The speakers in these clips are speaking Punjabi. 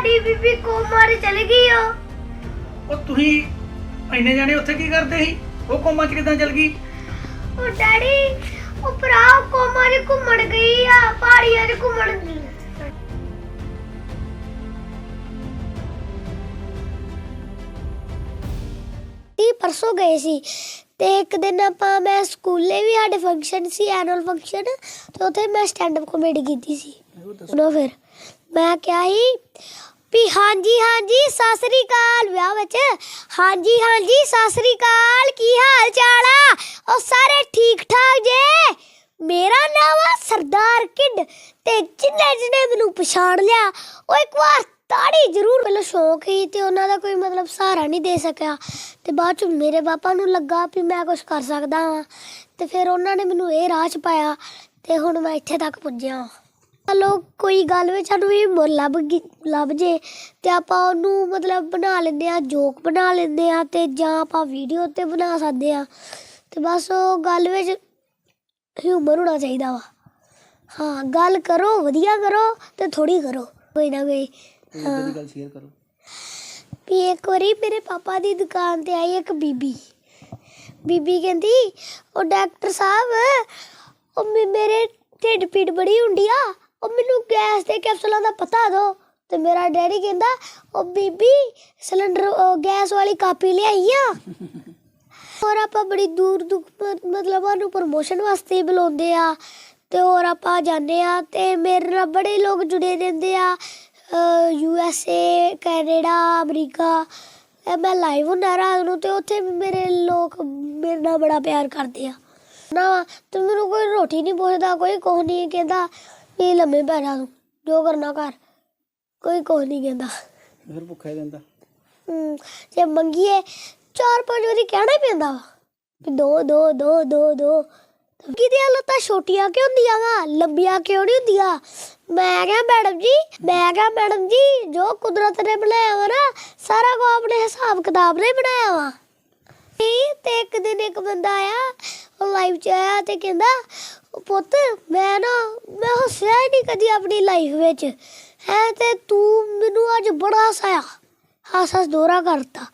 ਸਾਡੀ ਬੀਬੀ ਕੋਮਾ ਦੇ ਚਲੀ ਗਈ ਓ। ਉਹ ਤੁਸੀਂ ਇੰਨੇ ਜਾਣੇ ਉੱਥੇ ਕੀ ਕਰਦੇ ਸੀ? ਉਹ ਕੋਮਾ ਚ ਕਿਦਾਂ ਚਲ ਗਈ? ਉਹ ਡੈਡੀ ਉਹ ਭਰਾ ਕੋਮਾ ਦੇ ਘੁੰਮਣ ਗਈ ਆ ਪਹਾੜੀਆਂ 'ਚ ਘੁੰਮਣ ਤੀ ਪਰਸੋਂ ਗਏ ਸੀ ਤੇ ਇੱਕ ਦਿਨ ਆਪਾਂ ਮੈਂ ਸਕੂਲੇ ਵੀ ਸਾਡੇ ਫੰਕਸ਼ਨ ਸੀ ਐਨੂਅਲ ਫੰਕਸ਼ਨ ਤੇ ਉੱਥੇ ਮੈਂ ਸਟੈਂਡ ਅਪ ਕਾਮੇਡੀ ਕੀਤੀ ਸੀ। ਸੁਣੋ ਫਿਰ ਮੈਂ ਕਿਹਾ ਸੀ ਵੀ ਹਾਂਜੀ ਹਾਂਜੀ, ਸਤਿ ਸ੍ਰੀ ਅਕਾਲ ਵਿਆਹ ਵਿੱਚ। ਹਾਂਜੀ ਹਾਂਜੀ, ਸਤਿ ਸ੍ਰੀ ਅਕਾਲ, ਕੀ ਹਾਲ ਚਾਲ ਆ? ਉਹ ਸਾਰੇ ਠੀਕ ਠਾਕ ਜੇ? ਮੇਰਾ ਨਾਮ ਆ ਸਰਦਾਰ ਕਿਡ ਤੇ ਜਿੰਨੇ ਜਿੰਨੇ ਮੈਨੂੰ ਪਛਾਣ ਲਿਆ, ਉਹ ਇੱਕ ਵਾਰ ਤਾੜੀ ਜ਼ਰੂਰ ਪਹਿਲਾਂ ਸ਼ੌਂਕ ਹੀ ਤੇ ਉਹਨਾਂ ਦਾ ਕੋਈ ਮਤਲਬ ਸਹਾਰਾ ਨਹੀਂ ਦੇ ਸਕਿਆ। ਤੇ ਬਾਅਦ ਚ ਮੇਰੇ ਪਾਪਾ ਨੂੰ ਲੱਗਾ ਵੀ ਮੈਂ ਕੁਝ ਕਰ ਸਕਦਾ ਹਾਂ ਤੇ ਫਿਰ ਉਹਨਾਂ ਨੇ ਮੈਨੂੰ ਇਹ ਰਾਹ ਚ ਪਾਇਆ ਤੇ ਹੁਣ ਮੈਂ ਇੱਥੇ ਤੱਕ ਪੁੱਜਿਆ ਹਾਂ ਚਲੋ ਕੋਈ ਗੱਲ ਵਿੱਚ ਸਾਨੂੰ ਵੀ ਮੁੱਲ ਲੱਭ ਗਈ- ਲੱਭ ਜੇ ਤੇ ਆਪਾਂ ਉਹਨੂੰ ਮਤਲਬ ਬਣਾ ਲੈਂਦੇ ਆ ਜੋਕ ਬਣਾ ਲੈਂਦੇ ਆ ਤੇ ਜਾਂ ਆਪਾਂ ਵੀਡੀਓ ਤੇ ਬਣਾ ਸਕਦੇ ਆ ਤੇ ਬਸ ਉਹ ਗੱਲ ਵਿੱਚ ਹਿਊਮਰ ਹੋਣਾ ਚਾਹੀਦਾ ਵਾ। ਹਾਂ ਗੱਲ ਕਰੋ ਵਧੀਆ ਕਰੋ ਤੇ ਥੋੜੀ ਕਰੋ ਕੋਈ ਨਾ ਕੋਈ। ਇਦਾਂ ਦੀ ਗੱਲ ਸ਼ੇਅਰ ਕਰੋ। ਵੀ ਇੱਕ ਵਾਰੀ ਮੇਰੇ ਪਾਪਾ ਦੀ ਦੁਕਾਨ ਤੇ ਆਈ ਇੱਕ ਬੀਬੀ। ਬੀਬੀ ਕਹਿੰਦੀ ਉਹ ਡਾਕਟਰ ਸਾਹਿਬ ਉਹ ਮੇ- ਮੇਰੇ ਢਿੱਡ ਪੀੜ ਬੜੀ ਹੁੰਦੀ ਆ। ਉਹ ਮੈਨੂੰ ਗੈਸ ਦੇ ਕੈਪਸੂਲਾਂ ਦਾ ਪਤਾ ਦਿਓ ਤੇ ਮੇਰਾ ਡੈਡੀ ਕਹਿੰਦਾ ਉਹ ਬੀਬੀ ਸਿਲੰਡਰ ਗੈਸ ਵਾਲੀ ਕਾਪੀ ਲਿਆਈ ਆ ਹੋਰ ਆਪਾਂ ਬੜੀ ਦੂਰ ਦੂਰ ਮਤਲਬ ਉਹਨੂੰ ਪ੍ਰਮੋਸ਼ਨ ਵਾਸਤੇ ਹੀ ਬੁਲਾਉਂਦੇ ਆ ਤੇ ਹੋਰ ਆਪਾਂ ਜਾਂਦੇ ਆ ਤੇ ਮੇਰੇ ਨਾਲ ਬੜੇ ਲੋਕ ਜੁੜੇ ਰਹਿੰਦੇ ਆ U S A Canada America. ਮੈਂ ਲਾਈਵ ਹੁੰਦਾ ਰਾਤ ਨੂੰ ਤੇ ਉੱਥੇ ਵੀ ਮੇਰੇ ਲੋਕ ਮੇਰੇ ਨਾਲ ਬੜਾ ਪਿਆਰ ਕਰਦੇ ਆ। ਨਾ ਤੇ ਮੈਨੂੰ ਕੋਈ ਰੋਟੀ ਨਹੀਂ ਪੁੱਛਦਾ ਕੋਈ ਕੁਛ ਨਹੀਂ ਕਹਿੰਦਾ। ਵੀ ਲੰਮੇ ਪੈ ਜਾ ਤੂੰ? ਜੋ ਕਰਨਾ ਕਰ ਕੋਈ ਕੁਛ ਨਹੀਂ ਕਹਿੰਦਾ। ਫਿਰ ਭੁੱਖਾ ਹੀ ਰਹਿੰਦਾ। ਹਮ, ਜੇ ਮੰਗੀਏ ਚਾਰ ਪੰਜ ਵਾਰੀ ਕਹਿਣਾ ਹੀ ਪੈਂਦਾ ਵਾ ਵੀ ਦੋ ਦੋ ਦੋ ਦੋ ਦੋ। ਕਿਹਦੀਆਂ ਲੱਤਾਂ ਛੋਟੀਆਂ ਕਿਉਂ ਹੁੰਦੀਆਂ ਵਾ? ਲੰਬੀਆਂ ਕਿਉਂ ਨਹੀਂ ਹੁੰਦੀਆਂ? ਮੈਂ ਕਿਹਾ ਮੈਡਮ ਜੀ ਮੈਂ ਕਿਹਾ ਮੈਡਮ ਜੀ ਜੋ ਕੁਦਰਤ ਨੇ ਬਣਾਇਆ ਵਾ ਨਾ ਸਾਰਾ ਕੋ ਆਪਣੇ ਹਿਸਾਬ ਕਿਤਾਬ ਨੇ ਬਣਾਇਆ ਵਾ। ਤੇ ਇੱਕ ਦਿਨ ਇੱਕ ਬੰਦਾ ਆਇਆ ਉਹ ਲਾਈਵ ਚ ਆਇਆ ਤੇ ਕਹਿੰਦਾ, ਪੁੱਤ, ਮੈਂ ਨਾ, ਮੈਂ ਹੱਸਿਆ ਹੀ ਨਹੀਂ ਕਦੀ ਆਪਣੀ ਲਾਈਫ ਵਿੱਚ। ਹੈ ਤੇ ਤੂੰ ਮੈਨੂੰ ਅੱਜ ਬੜਾ ਹਸਾਇਆ। ਹੱਸ ਹੱਸ ਦੋਰਾ ਕਰਤਾ।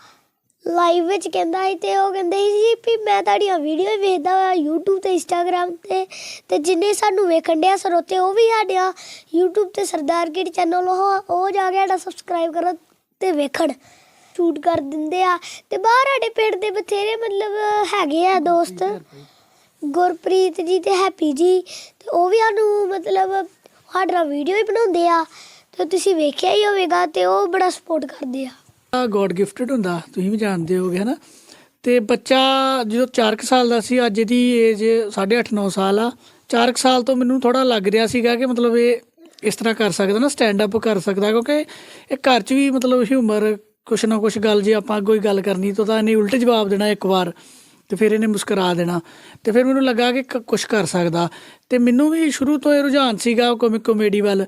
ਲਾਈਵ ਵਿੱਚ ਕਹਿੰਦਾ ਸੀ ਤੇ ਉਹ ਕਹਿੰਦੇ ਸੀ ਵੀ ਮੈਂ ਤੁਹਾਡੀਆਂ ਵੀਡੀਓ ਵੇਖਦਾ ਹਾਂ YouTube ਤੇ Instagram ਤੇ ਤੇ ਜਿੰਨੇ ਸਾਨੂੰ ਵੇਖਣ ਡਿਆ ਸਰੋਤੇ ਉਹ ਵੀ ਸਾਡਿਆਂ YouTube ਤੇ ਸਰਦਾਰ ਕਿਹੜੀ ਚੈਨਲ ਉਹ ਉਹ ਜਾ ਕੇ ਸਾਡਾ ਸਬਸਕ੍ਰਾਈਬ ਕਰਨ ਤੇ ਵੇਖਣ। ਸ਼ੂਟ ਕਰ ਦਿੰਦੇ ਆ। ਤੇ ਬਾਹਰ ਸਾਡੇ ਪਿੰਡ ਦੇ ਬਥੇਰੇ ਮਤਲਬ ਹੈਗੇ ਆ ਦੋਸਤ। ਗੁਰਪ੍ਰੀਤ ਜੀ ਤੇ ਹੈਪੀ ਜੀ, ਤੇ ਉਹ ਵੀ ਸਾਨੂੰ ਮਤਲਬ ਸਾਡਾ ਵੀਡੀਓ ਹੀ ਬਣਾਉਂਦੇ ਆ, ਤੇ ਤੁਸੀਂ ਵੇਖਿਆ ਹੀ ਹੋਵੇਗਾ ਤੇ ਉਹ ਬੜਾ ਸਪੋਰਟ ਕਰਦੇ ਆ। ਗੋਡ ਗਿਫਟਡ ਹੁੰਦਾ, ਤੁਸੀਂ ਵੀ ਜਾਣਦੇ ਹੋਗੇ ਹਨਾ? ਤੇ ਬੱਚਾ ਜਦੋਂ 4 ਸਾਲ ਦਾ ਸੀ, ਅੱਜ ਦੀ ਏਜ 8.5 9 ਸਾਲ ਆ। 4 ਸਾਲ ਤੋਂ ਮੈਨੂੰ ਥੋੜਾ ਲੱਗ ਰਿਹਾ ਸੀਗਾ ਕਿ ਮਤਲਬ ਇਹ ਇਸ ਤਰ੍ਹਾਂ ਕਰ ਸਕਦਾ ਨਾ ਸਟੈਂਡ ਅਪ ਕਰ ਸਕਦਾ, ਕਿਉਂਕਿ ਇਹ ਘਰ 'ਚ ਵੀ ਮਤਲਬ ਹਿਊਮਰ ਕੁਛ ਨਾ ਕੁਛ ਗੱਲ ਜੇ ਆਪਾਂ ਕੋਈ ਗੱਲ ਕਰਨੀ, ਤਾਂ ਤਾਂ ਇਹਨੇ ਉਲਟ ਜਵਾਬ ਦੇਣਾ ਇੱਕ ਵਾਰ। ਤੇ ਫਿਰ ਇਹਨੇ ਮੁਸਕਰਾ ਦੇਣਾ। ਤੇ ਫਿਰ ਮੈਨੂੰ ਲੱਗਾ ਕਿ ਕ- ਕੁਛ ਕਰ ਸਕਦਾ। ਤੇ ਮੈਨੂੰ ਵੀ ਸ਼ੁਰੂ ਤੋਂ ਇਹ ਰੁਝਾਨ ਸੀਗਾ ਕੋਮਿਕ ਕਾਮੇਡੀ ਵੱਲ।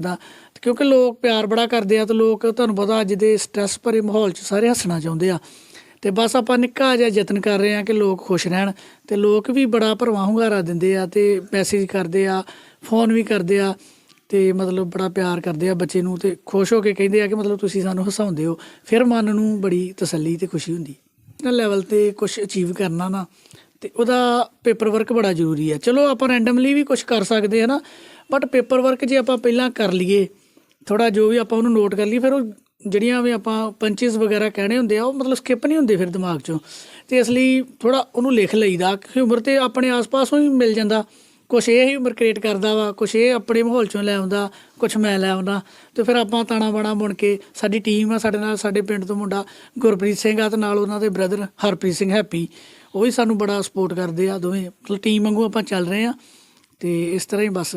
ਦਾ ਕਿਉਂਕਿ ਲੋਕ ਪਿਆਰ ਬੜਾ ਕਰਦੇ ਆ ਤੇ ਲੋਕ ਤੁਹਾਨੂੰ ਪਤਾ ਅੱਜ ਦੇ ਸਟ੍ਰੈਸ ਭਰੇ ਮਾਹੌਲ 'ਚ ਸਾਰੇ ਹੱਸਣਾ ਚਾਹੁੰਦੇ ਆ। ਤੇ ਬਸ ਆਪਾਂ ਨਿੱਕਾ ਜਿਹਾ ਯਤਨ ਕਰ ਰਹੇ ਆ ਕਿ ਲੋਕ ਖੁਸ਼ ਰਹਿਣ। ਤੇ ਲੋਕ ਵੀ ਬੜਾ ਭਰਵਾਂ ਹੁੰਗਾਰਾ ਦਿੰਦੇ ਆ ਤੇ ਮੈਸੇਜ ਕਰਦੇ ਆ ਫੋਨ ਵੀ ਕਰਦੇ ਆ ਤੇ ਮਤਲਬ ਬੜਾ ਪਿਆਰ ਕਰਦੇ ਆ ਬੱਚੇ ਨੂੰ ਤੇ ਖੁਸ਼ ਹੋ ਕੇ ਕਹਿੰਦੇ ਆ ਕਿ ਮਤਲਬ ਤੁਸੀਂ ਸਾਨੂੰ ਹਸਾਉਂਦੇ ਹੋ। ਫਿਰ ਮਨ ਨੂੰ ਬੜੀ ਤਸੱਲੀ ਤੇ ਖੁਸ਼ੀ ਹੁੰਦੀ। ਨਾ ਲੈਵਲ ਤੇ ਕੁਝ ਅਚੀਵ ਕਰਨਾ ਨਾ, ਤੇ ਉਹਦਾ ਪੇਪਰ ਵਰਕ ਬੜਾ ਜ਼ਰੂਰੀ ਹੈ। ਚਲੋ, ਆਪਾਂ ਰੈਂਡਮਲੀ ਵੀ ਕੁਝ ਕਰ ਸਕਦੇ ਹਾਂ ਨਾ ਬਟ ਪੇਪਰ ਵਰਕ ਜੇ ਆਪਾਂ ਪਹਿਲਾਂ ਕਰ ਲਈਏ ਥੋੜਾ ਜੋ ਵੀ ਆਪਾਂ ਉਹਨੂੰ ਨੋਟ ਕਰ ਲਈਏ, ਫਿਰ ਉਹ ਜਿਹੜੀਆਂ ਵੀ ਆਪਾਂ ਪੰਚਸ ਵਗੈਰਾ ਕਹਿਣੇ ਹੁੰਦੇ ਆ, ਉਹ ਮਤਲਬ ਸਕਿਪ ਨਹੀਂ ਹੁੰਦੇ ਫਿਰ ਦਿਮਾਗ 'ਚੋਂ। ਤੇ ਇਸ ਲਈ ਥੋੜਾ ਉਹਨੂੰ ਲਿਖ ਲਈਦਾ ਉਮਰ ਤੇ ਆਪਣੇ ਆਸ-ਪਾਸੋਂ ਹੀ ਮਿਲ ਜਾਂਦਾ। ਕੁਛ ਇਹ ਹੀ ਉਮਰ ਕ੍ਰੀਏਟ ਕਰਦਾ ਵਾ, ਕੁਛ ਇਹ ਆਪਣੇ ਮਾਹੌਲ 'ਚੋਂ ਲੈ ਆਉਂਦਾ, ਕੁਛ ਮੈਂ ਲੈ ਆਉਂਦਾ। ਤੇ ਫਿਰ ਆਪਾਂ ਤਾਣਾ ਬਾਣਾ ਬੁਣ ਕੇ ਸਾਡੀ ਟੀਮ ਆ, ਸਾਡੇ ਨਾਲ, ਸਾਡੇ ਪਿੰਡ ਤੋਂ ਮੁੰਡਾ ਗੁਰਪ੍ਰੀਤ ਸਿੰਘ ਆ ਤੇ ਨਾਲ ਉਹਨਾਂ ਦੇ ਬ੍ਰਦਰ ਹਰਪ੍ਰੀਤ ਸਿੰਘ ਹੈਪੀ। ਉਹ ਵੀ ਸਾਨੂੰ ਬੜਾ ਸਪੋਰਟ ਕਰਦੇ ਆ ਦੋਵੇਂ। ਮਤਲਬ ਟੀਮ ਵਾਂਗੂ ਆਪਾਂ ਚੱਲ ਰਹੇ ਆ ਤੇ ਇਸ ਤਰ੍ਹਾਂ ਹੀ ਬਸ